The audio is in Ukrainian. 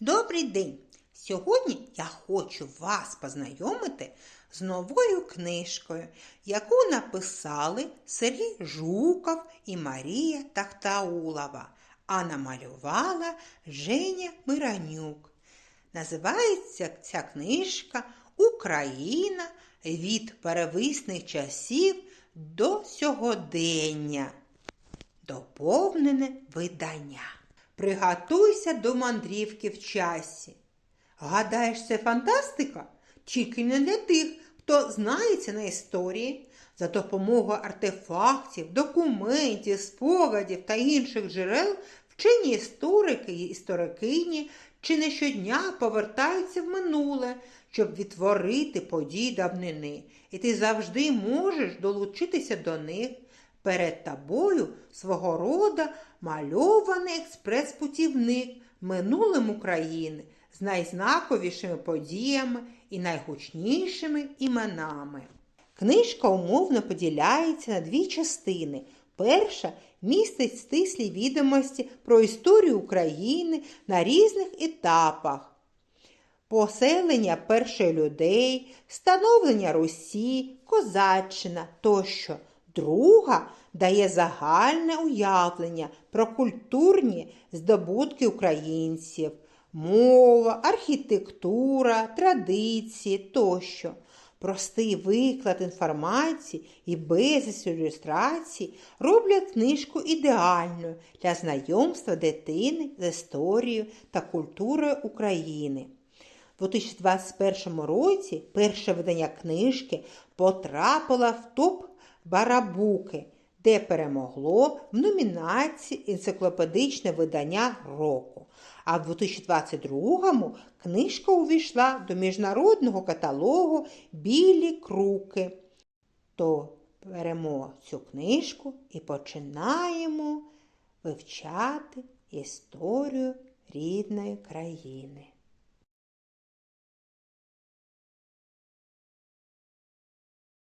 Добрий день! Сьогодні я хочу вас познайомити з новою книжкою, яку написали Сергій Жуков і Марія Тахтаулова, а намалювала Женя Миранюк. Називається ця книжка Україна від перевисних часів до сьогодення. Доповнене видання. Приготуйся до мандрівки в часі. Гадаєш, це фантастика? Тільки не для тих, хто знається на історії. За допомогою артефактів, документів, спогадів та інших джерел вчені історики і історикині чи не щодня повертаються в минуле, щоб відтворити події давнини. І ти завжди можеш долучитися до них. Перед тобою свого рода мальований експрес-путівник минулим України з найзнаковішими подіями і найгучнішими іменами. Книжка умовно поділяється на дві частини. Перша містить стислі відомості про історію України на різних етапах. Поселення перших людей, становлення Русі, Козаччина тощо. Друга дає загальне уявлення про культурні здобутки українців, мова, архітектура, традиції тощо. Простий виклад інформації і безліч ілюстрацій роблять книжку ідеальною для знайомства дитини з історією та культурою України. У 2021 році перше видання книжки потрапило в топ Барабуки, де перемогло в номінації Енциклопедичне видання року. А в 2022-му книжка увійшла до міжнародного каталогу Білі круки. То беремо цю книжку і починаємо вивчати історію рідної країни.